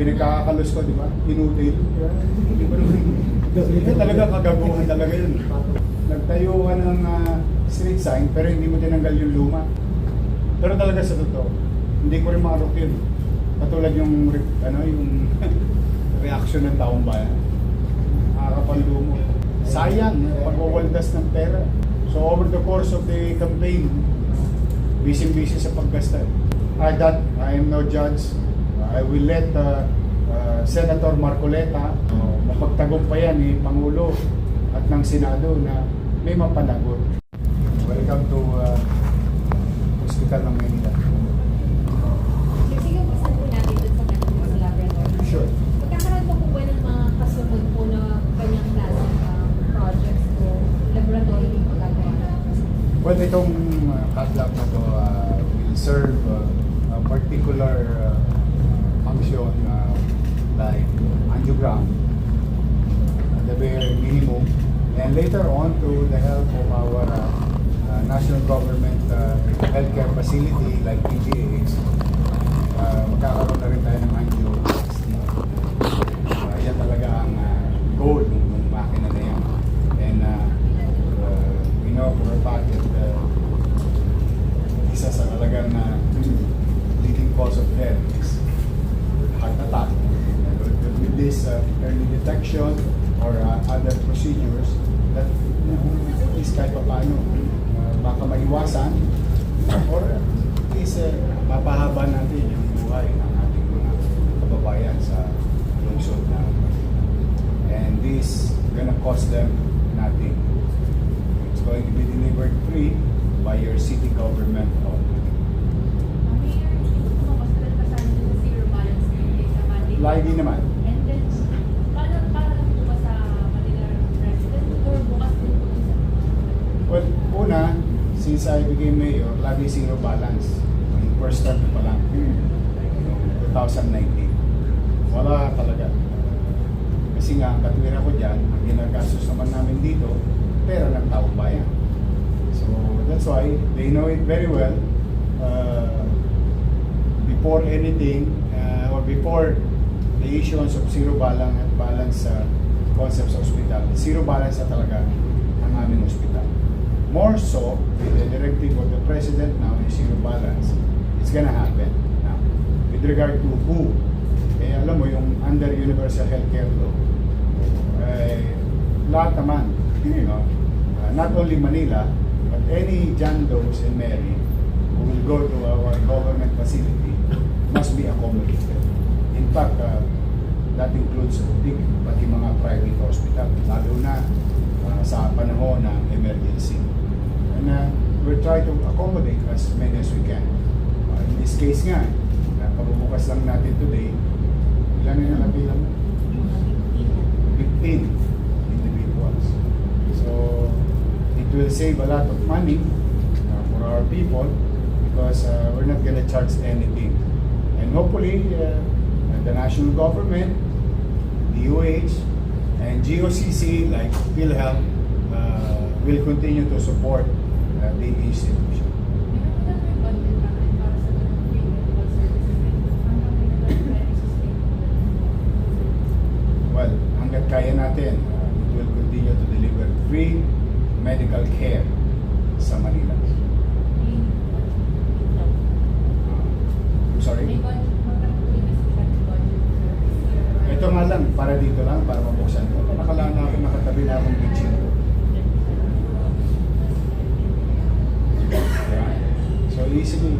pinagkakalos ko, di ba? Inutil. Di ba naman? Talaga kagaguhan talaga yun. Nagtayo ka ng ah, street sign pero hindi mo tinanggal yung luma. Pero talaga sa totoo, hindi ko rin maarok yun. Katulad yung, ano, yung reaction ng taong bayan. Nakakapanlo mo. Sayang, pagwawaldas ng pera. So over the course of the campaign, busy-busy sa paggasta. I that I am no judge. I will let uh, uh, Senator Marcoleta uh, mapagtagumpayan ni Pangulo at ng Senado na may mapanagot. Welcome to uh, Hospital ng Manila. Sure. Magkakaroon po po ba ng mga kasunod po na kanyang klaseng um, projects o laboratory yung magagawa? Well, itong uh, cat lab na to uh, will serve uh, a particular uh, function uh, like angiogram at the bare minimum. And later on to the help of our uh, uh, national government uh, healthcare facility like PGH uh, magkakaroon na rin tayo ng angioplasty. Uh, yan talaga ang uh, goal ng, ng makina na yan. And uh, uh, we know for a fact that uh, isa sa talagang uh, leading cause of death is heart attack. And with, with this uh, early detection or uh, other procedures, that you know, least kahit pa paano, uh, baka maiwasan or at least uh, mapahaba natin yung buhay ng ating mga kababayan sa lungsod na and this gonna cost them nothing. It's going to be delivered free by your city government only. Mayor, ito po mga hospital kasama dun sa zero balance ngayon sa Manila. Lagi naman. And then, paano, paano lang po ba sa Manila resident or bukas din po sa Well, una, since I became mayor, lagi zero balance. Yung first term pa lang, 2019. Wala talaga. Kasi nga, ang katwira ko dyan, ang ginagastos naman namin dito, pera ng taong bayan. So, that's why they know it very well. Uh, before anything, uh, or before the issuance of zero balance at balance uh, concepts hospital, zero balance na talaga ang aming hospital. More so, with the directive of the President now is zero balance, it's gonna happen now. With regard to who, eh, alam mo, yung under universal healthcare law, eh, lahat naman, you know, uh, not only Manila, but any John Doe's and Mary who will go to our government facility must be accommodated. In fact, uh, that includes big, pati mga private hospital, lalo na uh, sa panahon ng emergency. And uh, we'll try to accommodate as many as we can. Uh, in this case nga, pabubukas lang natin today, ilan na yung nabilang? 15 individuals. So it will save a lot of money uh, for our people because uh, we're not gonna charge anything. And hopefully, uh, the national government, DOH, and GOCC like PhilHealth uh, will continue to support uh, the institution. Well, hanggat kaya natin, uh, it will continue to deliver free medical care sa Manila. Uh, I'm sorry? Nga lang, para dito lang, para mabuksan ko. Nakalaan na ako, nakatabi na akong bitchin ko. So easily,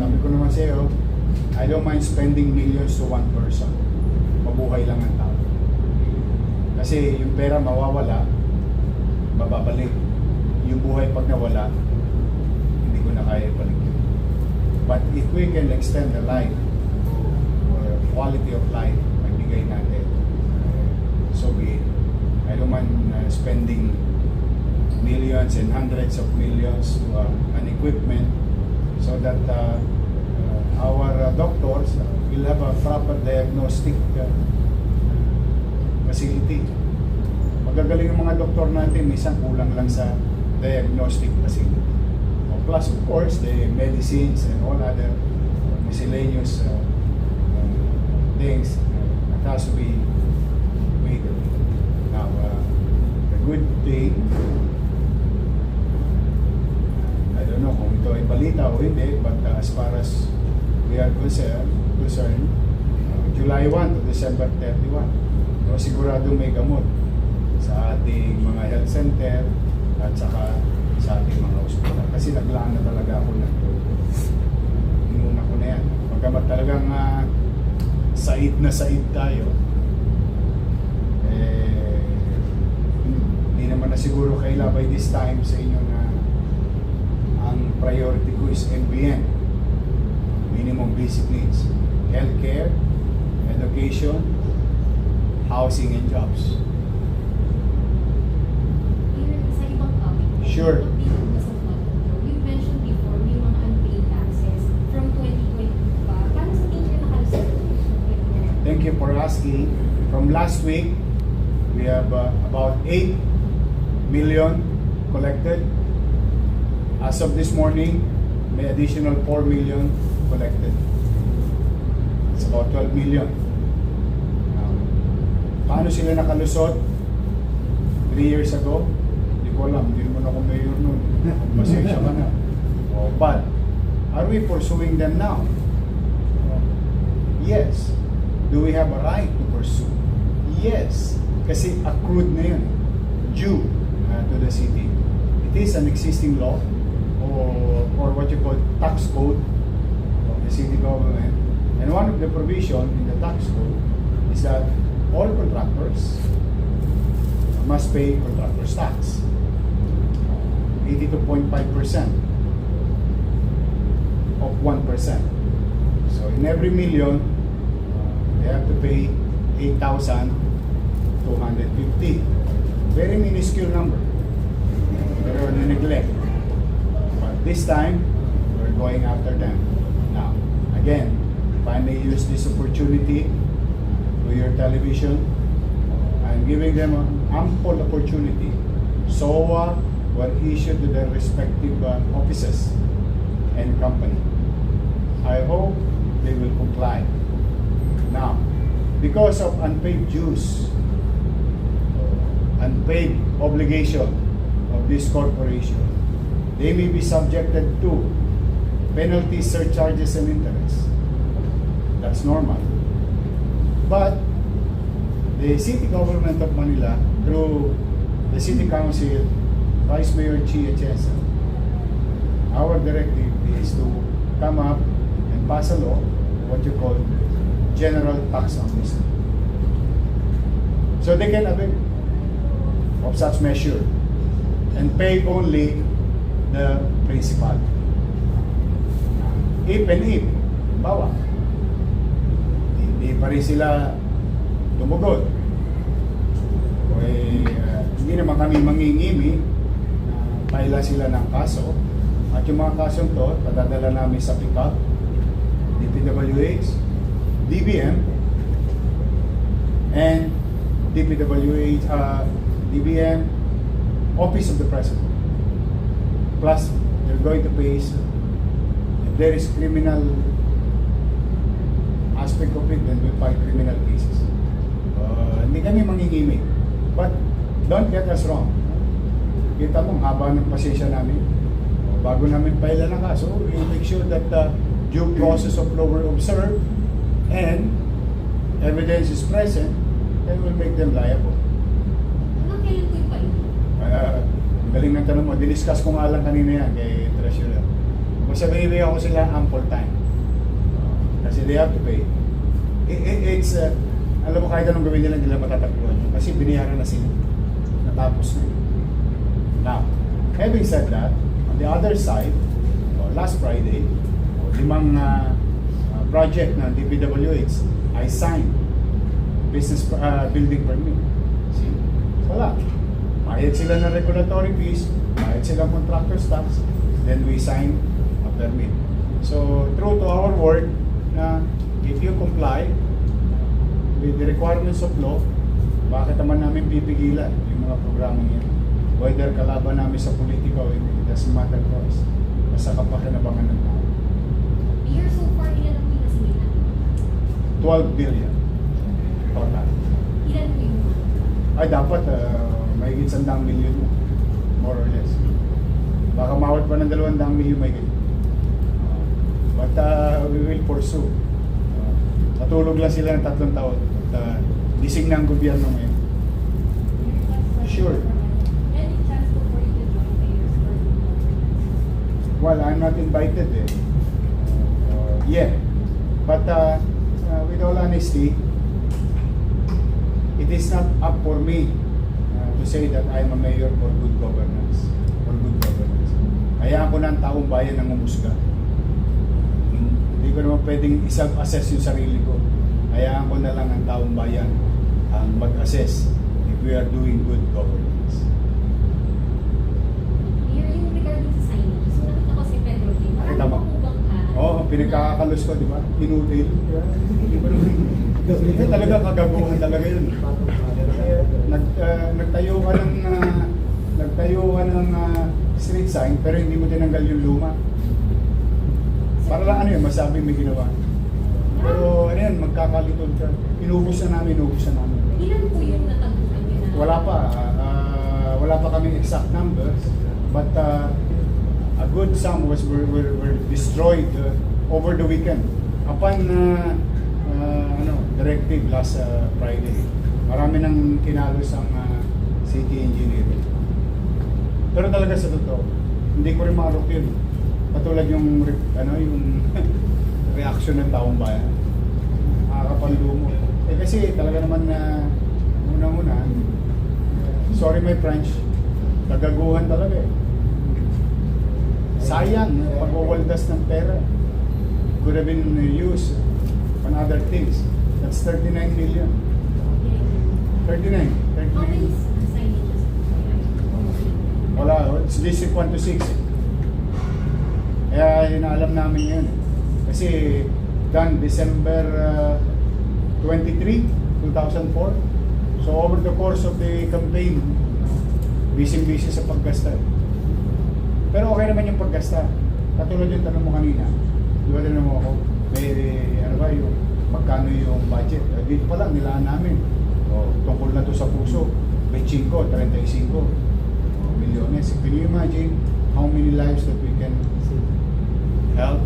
sabi ko naman sa'yo, I don't mind spending millions to one person. Mabuhay lang ang tao. Kasi yung pera mawawala, mababalik. Yung buhay pag nawala, hindi ko na kaya balik yun. But if we can extend the life or quality of life, magbigay natin, uh, so be it. Don't mind uh, spending millions and hundreds of millions to uh, an equipment so that uh, uh, our uh, doctors will have a proper diagnostic uh, facility. Magagaling ang mga doktor natin, minsan kulang lang sa diagnostic facility. O plus, of course, the medicines and all other miscellaneous uh, uh, as we waited. Now, uh, the good thing, I don't know kung ito ay balita o hindi, but uh, as far as we are concerned, concerned uh, July 1 to December 31, so sigurado may gamot sa ating mga health center at saka sa ating mga ospital. Kasi naglaan na talaga ako ng inuna ko na yan. Pagkamat talagang uh, said na said tayo, eh, hindi naman na siguro kaila by this time sa inyo na ang priority ko is MBN, minimum basic needs, healthcare, education, housing and jobs. Sure. updated ba sa flood control? You mentioned before, may mga unpaid taxes from 2022 pa. Paano sa tingin niyo nakalusot? Thank asking. From last week, we have uh, about 8 million collected. As of this morning, may additional 4 million collected. It's about 12 million. Now, paano sila nakalusot? 3 years ago? Hindi ko alam. Hindi naman ako mayor noon. Pasensya ka na. Oh, but, are we pursuing them now? Yes. Do we have a right to pursue? Yes. Kasi accrued na yun. Due uh, to the city. It is an existing law or, or what you call tax code of the city government. And one of the provision in the tax code is that all contractors must pay contractor's tax. 82.5% of 1%. So in every million, they have to pay 8,250. Very minuscule number. Pero neglect. But this time, we're going after them. Now, again, if I may use this opportunity to your television, I'm giving them an ample opportunity. SOA were issued to their respective uh, offices and company. I hope they will comply. Now, because of unpaid dues, unpaid obligation of this corporation, they may be subjected to penalties, surcharges, and interest. That's normal. But the city government of Manila, through the city council, Vice Mayor Chia Chesa, our directive is to come up and pass a law, what you call general tax amnesty. So they can avail of such measure and pay only the principal. If and if, bawa, hindi pa rin sila tumugon. O eh, uh, hindi naman kami mangingimi na paila sila ng kaso. At yung mga kasong to, padadala namin sa pick-up, DPWH, DBM, and DPWH, uh, DBM, Office of the President. Plus, they're going to face, if there is criminal aspect of it, then we'll file criminal cases. Uh, hindi kami mangingimik. But, don't get us wrong. Kita mo, ang haba ng pasensya namin. Bago namin paila ng kaso, we make sure that the due process of law were observed and evidence is present, then we'll make them liable. Hanggang kailan po yung palit? Uh, ang galing ng tanong mo, diniscuss ko nga lang kanina yan kay Treasurer. Kung sabihin ako sila ample time. Kasi they have to pay. It, it, it's, uh, alam mo kahit anong gawin nila, hindi nila matatakbuhan yun. Kasi biniyaran na sila. Natapos na yun. Now, having said that, on the other side, oh, last Friday, oh, limang uh, project ng DPWH, I signed business uh, building permit. See? Wala. Bayad sila ng regulatory fees, bayad sila contractor's tax, then we sign a permit. So, true to our word, na if you comply with the requirements of law, bakit naman namin pipigilan yung mga programang yan? Whether kalaban namin sa politika o hindi, it doesn't matter to us. Basta kapakinabangan ng tao. Mayor, so far, ilan ang pinasinan? 12 billion. total. Ilan yung? Ay, dapat uh, mahigit sandang milyon mo. More or less. Baka mawat pa ng dalawang daang milyon mahigit. Uh, but uh, we will pursue. Uh, natulog lang sila ng tatlong taon. At uh, gising na ang gobyerno ngayon. Sure. Well, I'm not invited eh. Uh, yeah. But uh, uh, with all honesty, it is not up for me uh, to say that I'm a mayor for good governance. For good governance. Hayaan ko na ang taong bayan ang umusga. Hindi ko naman pwedeng isang-assess yung sarili ko. Hayaan ko na lang ang taong bayan ang mag-assess if we are doing good governance. Mayor, yung regarding sa signage, so nakita ko si Pedro Kim. Marami Nakita mo? po bang ka? Oo, pinagkakalos ko, di ba? Tinutil. Hindi talaga kagaguhan talaga yun. Nag, ah, nagtayo ka ng ah, nagtayo ka ng ah, street sign pero hindi mo tinanggal yung luma. Para lang ano yun, masabi may ginawa. Pero ano yan, magkakalitod ka. Inubos na namin, inubos na namin. Ilan po yung natagpuan niyo na? Wala pa. ah, wala pa kaming exact numbers. But ah, a good sum was were, were, were destroyed uh, over the weekend. Upon uh, uh, ano, directive last uh, Friday. Marami nang kinalos ang uh, city engineer. Pero talaga sa totoo, hindi ko rin maarok yun. Katulad yung ano yung reaction ng taong bayan. Nakakapanlumo. Eh kasi talaga naman na unang-una, sorry my French, kagaguhan talaga eh. Sayang, pagwawaldas ng pera. Could have been used on other things. That's 39 million. 39. How many 39. signages po kayo? Wala, it's District 1 to 6. Kaya inaalam namin yun. Kasi done December uh, 23, 2004. So over the course of the campaign, busy-busy sa paggasta. Pero okay naman yung paggasta. Katulad yung tanong mo kanina, di ba tanong mo ako, may ano ba yung magkano yung budget? Eh, dito pa lang, nilaan namin. O, tungkol na to sa puso, 25, 35 milyones. Can you imagine how many lives that we can help?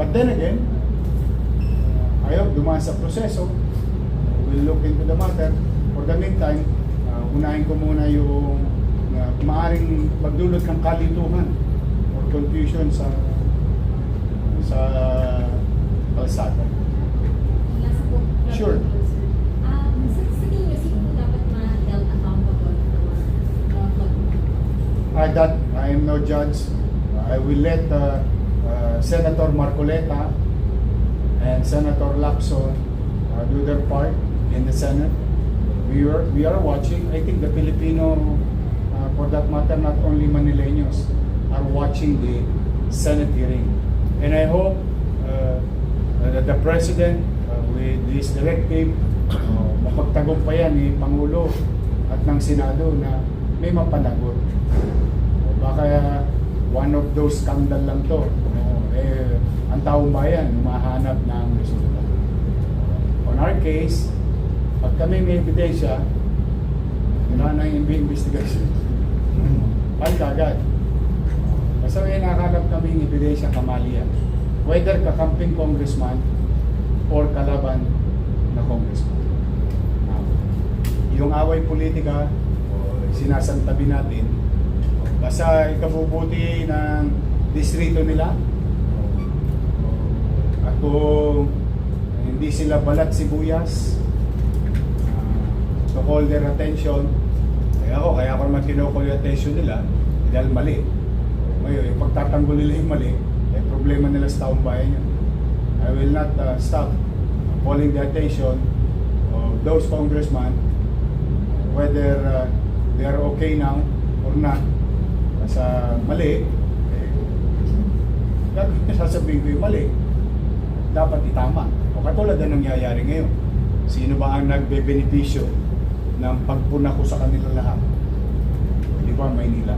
But then again, uh, ayaw dumaan sa proseso. We'll look into the matter. For the meantime, uh, unahin ko muna yung uh, maaring magdulot ng kalituhan or confusion sa sa kalsada. Sure. flood? I that I am no judge. I will let uh, uh, Senator Marcoleta and Senator Lacson uh, do their part in the Senate. We are we are watching. I think the Filipino, for that matter, not only Manileños, are watching the Senate hearing, and I hope uh, that the President, uh, with this directive, uh, mapagtagumpayan ni Pangulo at ng Senado na may mapanagot. Baka one of those scandal lang to. No? Eh, ang taong bayan, humahanap ng resulta. On our case, pag kami may ebidensya, wala na yung investigation. Kagad. Basta may nakakalap kami ng ebidensya kamalian. Whether kakamping congressman or kalaban na congressman. Yung away politika, sinasantabi natin, basta ikabubuti ng distrito nila, at kung hindi sila balat sibuyas, uh, to call their attention, kaya ako, kaya ako naman kinukall yung attention nila, dahil mali. Ngayon, yung pagtatanggol nila yung mali, eh, problema nila sa taong bayan yun. I will not uh, stop calling the attention of those congressmen whether uh, they are okay now or not. Sa mali, eh, gagawin sasabihin ko yung mali. Dapat itama. O katulad na nangyayari ngayon. Sino ba ang nagbe-benepisyo ng pagpuna ko sa kanila lahat? Di ba, Maynila?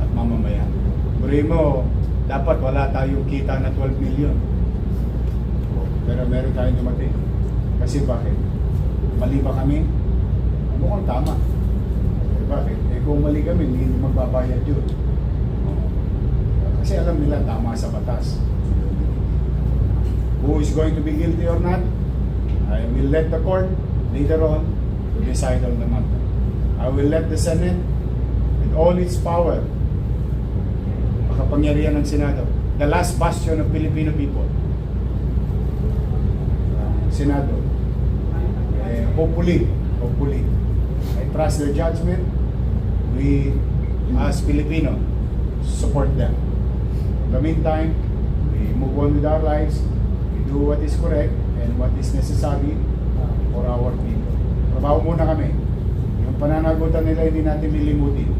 At mamamayan. Buri mo, dapat wala tayong kita na 12 million. Pero meron tayong dumating. Kasi bakit? Mali ba kami? Mukhang tama. Eh, bakit? Eh kung mali kami, hindi magbabayad yun. Kasi alam nila tama sa batas. Who is going to be guilty or not? I will let the court later on the matter. I will let the Senate with all its power makapangyarihan ng Senado. The last bastion of Filipino people. Uh, Senado. Eh, hopefully, hopefully, I trust their judgment. We, as Filipino, support them. In the meantime, we move on with our lives. We do what is correct and what is necessary for our people. Trabaho muna kami. Yung pananagutan nila hindi natin lilimutin.